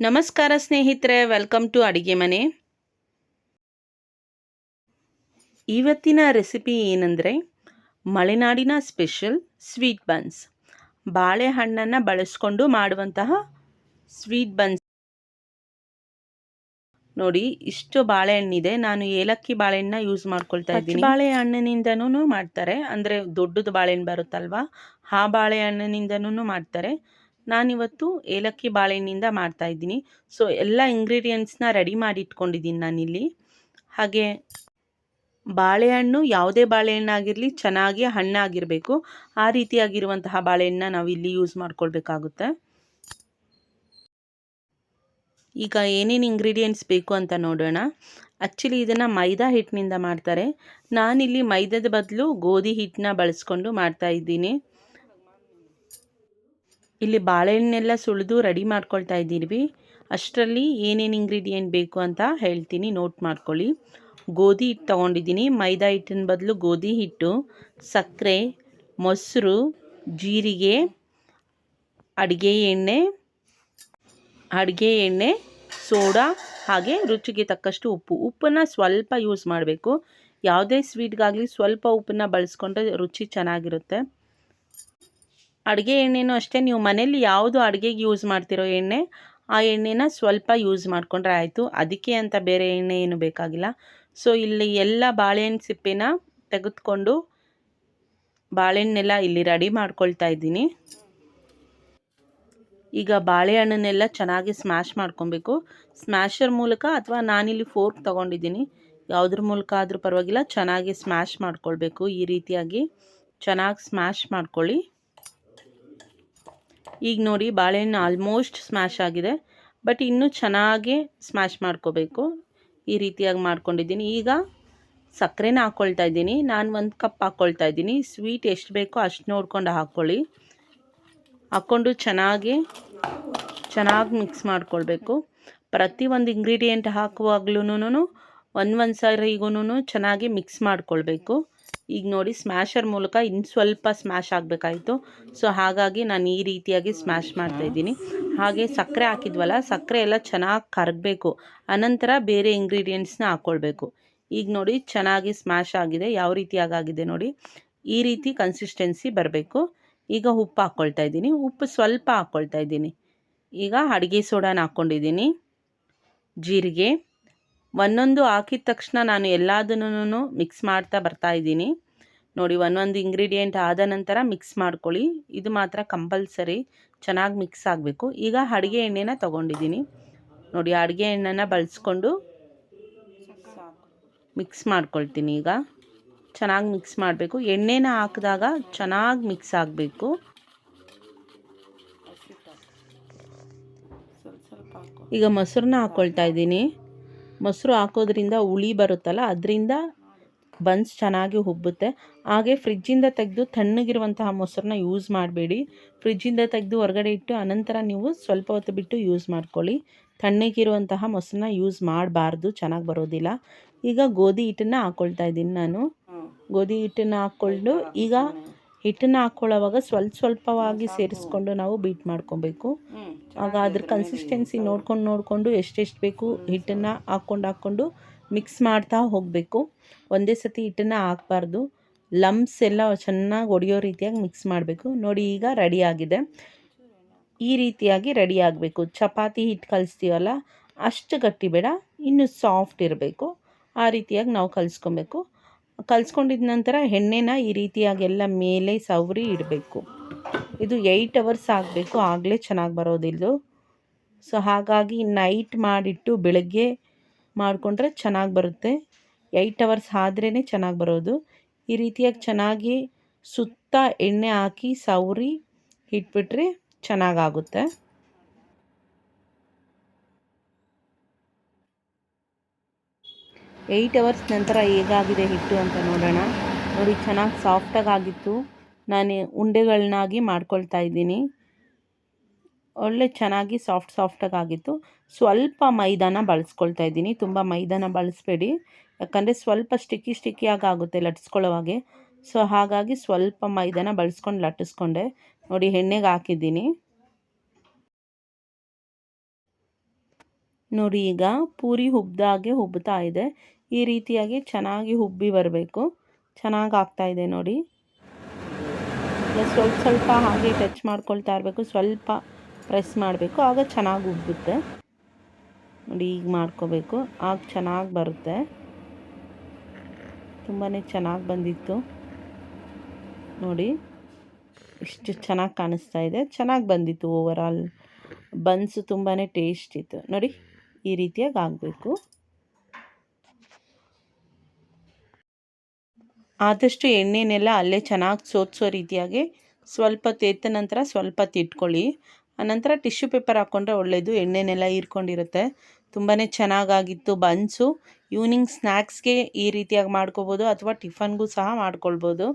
ನಮಸ್ಕಾರ ಸ್ನೇಹಿತರೆ welcome to ಅಡಿಗೆ ಮನೆ. ಇವತ್ತಿನ ರೆಸಿಪಿ ಏನಂದರೆ, ಮಲೆನಾಡಿನ ಸ್ಪೆಷಲ್ ಸ್ವೀಟ್ ಬನ್ಸ್ ಬಾಳೆಹಣ್ಣನ್ನು ಬಳಸ್ಕೊಂಡು ಮಾಡುವಂತಹ ಸ್ವೀಟ್ ಬನ್ಸ್ ನೋಡಿ, ಇಷ್ಟು ಬಾಳೆಹಣ್ಣಿದೆ. ನಾನು ಏಲಕ್ಕಿ ಬಾಳೆಹಣ್ಣ ಯೂಸ್ ಮಾಡ್ಕೊಳ್ತಾ ಇದ್ದೀನಿ. ಬಾಳೆಹಣ್ಣಿನಿಂದನೂ ಮಾಡ್ತಾರೆ. ಅಂದರೆ ದೊಡ್ಡದು ಬಾಳೆಹಣ್ಣು ಬರುತ್ತಲ್ವಾ, ಆ ಬಾಳೆಹಣ್ಣಿನಿಂದನೂ ಮಾಡ್ತಾರೆ. ನಾನಿವತ್ತು ಏಲಕ್ಕಿ ಬಾಳೆಹಣ್ಣಿಂದ ಮಾಡ್ತಾ ಇದ್ದೀನಿ. ಸೊ ಎಲ್ಲ ಇಂಗ್ರೀಡಿಯೆಂಟ್ಸ್ನ ರೆಡಿ ಮಾಡಿ ಇಟ್ಕೊಂಡಿದ್ದೀನಿ ನಾನಿಲ್ಲಿ. ಹಾಗೆ ಬಾಳೆಹಣ್ಣು ಯಾವುದೇ ಬಾಳೆಹಣ್ಣಾಗಿರಲಿ ಚೆನ್ನಾಗಿ ಹಣ್ಣಾಗಿರಬೇಕು. ಆ ರೀತಿಯಾಗಿರುವಂತಹ ಬಾಳೆಹಣ್ಣನ್ನ ನಾವು ಇಲ್ಲಿ ಯೂಸ್ ಮಾಡ್ಕೊಳ್ಬೇಕಾಗುತ್ತೆ. ಈಗ ಏನೇನು ಇಂಗ್ರೀಡಿಯೆಂಟ್ಸ್ ಬೇಕು ಅಂತ ನೋಡೋಣ. ಆ್ಯಕ್ಚುಲಿ ಇದನ್ನು ಮೈದಾ ಹಿಟ್ಟಿನಿಂದ ಮಾಡ್ತಾರೆ. ನಾನಿಲ್ಲಿ ಮೈದಾದ ಬದಲು ಗೋಧಿ ಹಿಟ್ಟನ್ನ ಬಳಸ್ಕೊಂಡು ಮಾಡ್ತಾ ಇದ್ದೀನಿ. ಇಲ್ಲಿ ಬಾಳೆಹಣ್ಣೆಲ್ಲ ಸುಳಿದು ರೆಡಿ ಮಾಡ್ಕೊಳ್ತಾ ಇದ್ದೀವಿ ಅಷ್ಟರಲ್ಲಿ ಏನೇನು ಇಂಗ್ರೀಡಿಯೆಂಟ್ ಬೇಕು ಅಂತ ಹೇಳ್ತೀನಿ. ನೋಟ್ ಮಾಡ್ಕೊಳ್ಳಿ. ಗೋಧಿ ಹಿಟ್ಟು ತೊಗೊಂಡಿದ್ದೀನಿ. ಮೈದಾ ಹಿಟ್ಟಿನ ಬದಲು ಗೋಧಿ ಹಿಟ್ಟು, ಸಕ್ಕರೆ, ಮೊಸರು, ಜೀರಿಗೆ, ಅಡುಗೆ ಎಣ್ಣೆ ಅಡುಗೆ ಎಣ್ಣೆ, ಸೋಡಾ, ಹಾಗೆ ರುಚಿಗೆ ತಕ್ಕಷ್ಟು ಉಪ್ಪು. ಉಪ್ಪನ್ನು ಸ್ವಲ್ಪ ಯೂಸ್ ಮಾಡಬೇಕು. ಯಾವುದೇ ಸ್ವೀಟ್ಗಾಗಲಿ ಸ್ವಲ್ಪ ಉಪ್ಪನ್ನು ಬಳಸ್ಕೊಂಡ್ರೆ ರುಚಿ ಚೆನ್ನಾಗಿರುತ್ತೆ. ಅಡುಗೆ ಎಣ್ಣೆನೂ ಅಷ್ಟೇ, ನೀವು ಮನೇಲಿ ಯಾವುದು ಅಡುಗೆಗೆ ಯೂಸ್ ಮಾಡ್ತಿರೋ ಎಣ್ಣೆ, ಆ ಎಣ್ಣೆನ ಸ್ವಲ್ಪ ಯೂಸ್ ಮಾಡಿಕೊಂಡ್ರೆ ಆಯಿತು. ಅದಕ್ಕೆ ಅಂತ ಬೇರೆ ಎಣ್ಣೆ ಏನು ಬೇಕಾಗಿಲ್ಲ. ಸೊ ಇಲ್ಲಿ ಎಲ್ಲ ಬಾಳೆಹಣ್ಣು ಸಿಪ್ಪೆನ ತೆಗೆದುಕೊಂಡು ಬಾಳೆಹಣ್ಣೆಲ್ಲ ಇಲ್ಲಿ ರೆಡಿ ಮಾಡ್ಕೊಳ್ತಾ ಇದ್ದೀನಿ. ಈಗ ಬಾಳೆಹಣ್ಣನ್ನೆಲ್ಲ ಚೆನ್ನಾಗಿ ಸ್ಮ್ಯಾಶ್ ಮಾಡ್ಕೊಬೇಕು. ಸ್ಮ್ಯಾಶರ್ ಮೂಲಕ ಅಥವಾ ನಾನಿಲ್ಲಿ ಫೋರ್ಕ್ ತೊಗೊಂಡಿದ್ದೀನಿ. ಯಾವುದ್ರ ಮೂಲಕ ಆದರೂ ಪರವಾಗಿಲ್ಲ, ಚೆನ್ನಾಗಿ ಸ್ಮ್ಯಾಶ್ ಮಾಡ್ಕೊಳ್ಬೇಕು ಈ ರೀತಿಯಾಗಿ. ಚೆನ್ನಾಗಿ ಸ್ಮ್ಯಾಶ್ ಮಾಡ್ಕೊಳ್ಳಿ. ಈಗ ನೋಡಿ ಬಾಳೆಹಣ್ಣು ಆಲ್ಮೋಸ್ಟ್ ಸ್ಮ್ಯಾಶ್ ಆಗಿದೆ ಬಟ್ ಇನ್ನೂ ಚೆನ್ನಾಗಿ ಸ್ಮ್ಯಾಶ್ ಮಾಡ್ಕೋಬೇಕು. ಈ ರೀತಿಯಾಗಿ ಮಾಡ್ಕೊಂಡಿದ್ದೀನಿ. ಈಗ ಸಕ್ಕರೆನ ಹಾಕ್ಕೊಳ್ತಾ ಇದ್ದೀನಿ. ನಾನು ಒಂದು ಕಪ್ ಹಾಕ್ಕೊಳ್ತಾ ಇದ್ದೀನಿ. ಸ್ವೀಟ್ ಎಷ್ಟು ಬೇಕೋ ಅಷ್ಟು ನೋಡ್ಕೊಂಡು ಹಾಕ್ಕೊಳ್ಳಿ ಹಾಕ್ಕೊಂಡು ಚೆನ್ನಾಗಿ ಚೆನ್ನಾಗಿ ಮಿಕ್ಸ್ ಮಾಡ್ಕೊಳ್ಬೇಕು. ಒಂದು ಇಂಗ್ರೀಡಿಯೆಂಟ್ ಹಾಕುವಾಗ್ಲೂ ಒಂದು ಒಂದು ಸಾರಿಗೂ ಚೆನ್ನಾಗಿ ಮಿಕ್ಸ್ ಮಾಡ್ಕೊಳ್ಬೇಕು. ಈಗ ನೋಡಿ ಸ್ಮ್ಯಾಶರ್ ಮೂಲಕ ಇನ್ನು ಸ್ವಲ್ಪ ಸ್ಮ್ಯಾಶ್ ಆಗಬೇಕಾಯಿತು. ಸೊ ಹಾಗಾಗಿ ನಾನು ಈ ರೀತಿಯಾಗಿ ಸ್ಮ್ಯಾಶ್ ಮಾಡ್ತಾಯಿದ್ದೀನಿ ಹಾಗೆ ಸಕ್ಕರೆ ಹಾಕಿದ್ವಲ್ಲ, ಸಕ್ಕರೆ ಎಲ್ಲ ಚೆನ್ನಾಗಿ ಕರಗಬೇಕು. ಅನಂತರ ಬೇರೆ ಇಂಗ್ರೀಡಿಯೆಂಟ್ಸ್ನ ಹಾಕ್ಕೊಳ್ಬೇಕು ಈಗ ನೋಡಿ ಚೆನ್ನಾಗಿ ಸ್ಮ್ಯಾಶ್ ಆಗಿದೆ. ಯಾವ ರೀತಿಯಾಗಿ ಆಗಿದೆ ನೋಡಿ. ಈ ರೀತಿ ಕನ್ಸಿಸ್ಟೆನ್ಸಿ ಬರಬೇಕು. ಈಗ ಉಪ್ಪು ಹಾಕ್ಕೊಳ್ತಾ ಇದ್ದೀನಿ. ಉಪ್ಪು ಸ್ವಲ್ಪ ಹಾಕ್ಕೊಳ್ತಾ ಇದ್ದೀನಿ. ಈಗ ಅಡುಗೆ ಸೋಡಾನ ಹಾಕ್ಕೊಂಡಿದ್ದೀನಿ ಜೀರಿಗೆ. ಒಂದೊಂದು ಹಾಕಿದ ತಕ್ಷಣ ನಾನು ಎಲ್ಲದನ್ನೂ ಮಿಕ್ಸ್ ಮಾಡ್ತಾ ಬರ್ತಾ ಇದ್ದೀನಿ. ನೋಡಿ, ಒಂದೊಂದು ಇಂಗ್ರೀಡಿಯೆಂಟ್ ಆದ ನಂತರ ಮಿಕ್ಸ್ ಮಾಡ್ಕೊಳ್ಳಿ. ಇದು ಮಾತ್ರ ಕಂಪಲ್ಸರಿ ಚೆನ್ನಾಗಿ ಮಿಕ್ಸ್ ಆಗಬೇಕು. ಈಗ ಅಡುಗೆ ಎಣ್ಣೆನ ತೊಗೊಂಡಿದ್ದೀನಿ. ನೋಡಿ, ಅಡುಗೆ ಎಣ್ಣೆನ ಬಳಸ್ಕೊಂಡು ಮಿಕ್ಸ್ ಮಾಡ್ಕೊಳ್ತೀನಿ ಈಗ. ಚೆನ್ನಾಗಿ ಮಿಕ್ಸ್ ಮಾಡಬೇಕು. ಎಣ್ಣೆನ ಹಾಕಿದಾಗ ಚೆನ್ನಾಗಿ ಮಿಕ್ಸ್ ಆಗಬೇಕು. ಈಗ ಮೊಸರನ್ನ ಹಾಕ್ಕೊಳ್ತಾ ಇದ್ದೀನಿ. ಮೊಸರು ಹಾಕೋದ್ರಿಂದ ಹುಳಿ ಬರುತ್ತಲ್ಲ ಅದರಿಂದ ಬನ್ಸ್ ಚೆನ್ನಾಗಿ ಉಬ್ಬುತ್ತೆ ಹಾಗೆ ಫ್ರಿಜ್ಜಿಂದ ತೆಗೆದು ತಣ್ಣಗಿರುವಂತಹ ಮೊಸರನ್ನ ಯೂಸ್ ಮಾಡಬೇಡಿ. ಫ್ರಿಜ್ಜಿಂದ ತೆಗೆದು ಹೊರಗಡೆ ಇಟ್ಟು ಅನಂತರ ನೀವು ಸ್ವಲ್ಪ ಹೊತ್ತು ಬಿಟ್ಟು ಯೂಸ್ ಮಾಡ್ಕೊಳ್ಳಿ. ತಣ್ಣಗಿರುವಂತಹ ಮೊಸರನ್ನ ಯೂಸ್ ಮಾಡಬಾರ್ದು ಚೆನ್ನಾಗಿ ಬರೋದಿಲ್ಲ. ಈಗ ಗೋಧಿ ಹಿಟ್ಟನ್ನು ಹಾಕ್ಕೊಳ್ತಾ ಇದ್ದೀನಿ ನಾನು. ಗೋಧಿ ಹಿಟ್ಟನ್ನು ಹಾಕ್ಕೊಂಡು ಈಗ ಹಿಟ್ಟನ್ನು ಹಾಕ್ಕೊಳ್ಳೋವಾಗ ಸ್ವಲ್ಪ ಸ್ವಲ್ಪವಾಗಿ ಸೇರಿಸ್ಕೊಂಡು ನಾವು ಬೀಟ್ ಮಾಡ್ಕೊಬೇಕು. ಆಗ ಅದ್ರ ಕನ್ಸಿಸ್ಟೆನ್ಸಿ ನೋಡ್ಕೊಂಡು ನೋಡಿಕೊಂಡು ಎಷ್ಟೆಷ್ಟು ಬೇಕು ಹಿಟ್ಟನ್ನು ಹಾಕ್ಕೊಂಡು ಹಾಕ್ಕೊಂಡು ಮಿಕ್ಸ್ ಮಾಡ್ತಾ ಹೋಗಬೇಕು. ಒಂದೇ ಸತಿ ಹಿಟ್ಟನ್ನು ಹಾಕ್ಬಾರ್ದು. ಲಂಬ್ಸ್ ಎಲ್ಲ ಚೆನ್ನಾಗಿ ಒಡೆಯೋ ರೀತಿಯಾಗಿ ಮಿಕ್ಸ್ ಮಾಡಬೇಕು. ನೋಡಿ ಈಗ ರೆಡಿ ಆಗಿದೆ. ಈ ರೀತಿಯಾಗಿ ರೆಡಿ ಆಗಬೇಕು. ಚಪಾತಿ ಹಿಟ್ಟು ಕಲಿಸ್ತೀವಲ್ಲ ಅಷ್ಟು ಗಟ್ಟಿ ಬೇಡ ಇನ್ನು ಸಾಫ್ಟ್ ಇರಬೇಕು. ಆ ರೀತಿಯಾಗಿ ನಾವು ಕಲಿಸ್ಕೊಬೇಕು. ಕಲಿಸ್ಕೊಂಡಿದ ನಂತರ ಎಣ್ಣೆನ ಈ ರೀತಿಯಾಗೆಲ್ಲ ಮೇಲೆ ಸವರಿ ಇಡಬೇಕು. ಇದು ಏಯ್ಟ್ ಅವರ್ಸ್ ಆಗಬೇಕು. ಆಗಲೇ ಚೆನ್ನಾಗಿ ಬರೋದಿಲ್ಲ ಸೊ ಹಾಗಾಗಿ ನೈಟ್ ಮಾಡಿಟ್ಟು ಬೆಳಗ್ಗೆ ಮಾಡಿಕೊಂಡ್ರೆ ಚೆನ್ನಾಗಿ ಬರುತ್ತೆ. ಏಯ್ಟ್ ಅವರ್ಸ್ ಆದ್ರೇ ಚೆನ್ನಾಗಿ ಬರೋದು. ಈ ರೀತಿಯಾಗಿ ಚೆನ್ನಾಗಿ ಸುತ್ತ ಎಣ್ಣೆ ಹಾಕಿ ಸವರಿ ಇಟ್ಬಿಟ್ರೆ ಚೆನ್ನಾಗಾಗುತ್ತೆ ಏಯ್ಟ್ ಅವರ್ಸ್ ನಂತರ ಹೇಗಾಗಿದೆ ಹಿಟ್ಟು ಅಂತ ನೋಡೋಣ. ನೋಡಿ, ಚೆನ್ನಾಗಿ ಸಾಫ್ಟಾಗಿ ಆಗಿತ್ತು. ನಾನು ಉಂಡೆಗಳನ್ನಾಗಿ ಮಾಡ್ಕೊಳ್ತಾ ಇದ್ದೀನಿ. ಒಳ್ಳೆ ಚೆನ್ನಾಗಿ ಸಾಫ್ಟ್ ಸಾಫ್ಟಾಗಿ ಆಗಿತ್ತು. ಸ್ವಲ್ಪ ಮೈದಾನ ಬಳಸ್ಕೊಳ್ತಾ ಇದ್ದೀನಿ. ತುಂಬ ಮೈದಾನ ಬಳಸಬೇಡಿ. ಯಾಕಂದರೆ ಸ್ವಲ್ಪ ಸ್ಟಿಕ್ಕಿ ಸ್ಟಿಕ್ಕಿಯಾಗಿ ಆಗುತ್ತೆ ಲಟ್ಸ್ಕೊಳ್ಳೋವಾಗೆ ಸೊ ಹಾಗಾಗಿ ಸ್ವಲ್ಪ ಮೈದಾನ ಬಳಸ್ಕೊಂಡು ಲಟ್ಟಿಸ್ಕೊಂಡೆ. ನೋಡಿ, ಎಣ್ಣೆಗೆ ಹಾಕಿದ್ದೀನಿ. ನೋಡಿ, ಈಗ ಪೂರಿ ಹುಬ್ದಾಗೆ ಹುಬ್ತಾ ಇದೆ. ಈ ರೀತಿಯಾಗಿ ಚೆನ್ನಾಗಿ ಉಬ್ಬಿ ಬರಬೇಕು. ಚೆನ್ನಾಗಿ ಆಗ್ತಾ ಇದೆ ನೋಡಿ. ಸ್ವಲ್ಪ ಸ್ವಲ್ಪ ಹಾಗೆ ಟಚ್ ಮಾಡ್ಕೊಳ್ತಾ ಇರಬೇಕು. ಸ್ವಲ್ಪ ಪ್ರೆಸ್ ಮಾಡಬೇಕು. ಆಗ ಚೆನ್ನಾಗಿ ಉಬ್ಬುತ್ತೆ ನೋಡಿ ಈಗ ಮಾಡ್ಕೋಬೇಕು. ಆಗ ಚೆನ್ನಾಗಿ ಬರುತ್ತೆ. ತುಂಬಾ ಚೆನ್ನಾಗಿ ಬಂದಿತ್ತು. ನೋಡಿ, ಇಷ್ಟು ಚೆನ್ನಾಗಿ ಕಾಣಿಸ್ತಾ ಇದೆ. ಚೆನ್ನಾಗಿ ಬಂದಿತ್ತು ಓವರಾಲ್ ಬನ್ಸು ತುಂಬಾ ಟೇಸ್ಟ್ ಇತ್ತು. ನೋಡಿ, ಈ ರೀತಿಯಾಗಿ ಆಗಬೇಕು. ಆದಷ್ಟು ಎಣ್ಣೆನೆಲ್ಲ ಅಲ್ಲೇ ಚೆನ್ನಾಗಿ ಸೋದಿಸೋ ರೀತಿಯಾಗಿ ಸ್ವಲ್ಪ ತೆತ್ತ ನಂತರ ಸ್ವಲ್ಪ ತಿಟ್ಕೊಳ್ಳಿ. ಆನಂತರ ಟಿಶ್ಯೂ ಪೇಪರ್ ಹಾಕ್ಕೊಂಡ್ರೆ ಒಳ್ಳೆಯದು ಎಣ್ಣೆನೆಲ್ಲ ಹೀರ್ಕೊಂಡಿರುತ್ತೆ. ತುಂಬಾ ಚೆನ್ನಾಗಾಗಿತ್ತು ಬನ್ಸು. ಈವ್ನಿಂಗ್ ಸ್ನ್ಯಾಕ್ಸ್ಗೆ ಈ ರೀತಿಯಾಗಿ ಮಾಡ್ಕೋಬೋದು ಅಥವಾ ಟಿಫನ್ಗೂ ಸಹ ಮಾಡ್ಕೊಳ್ಬೋದು.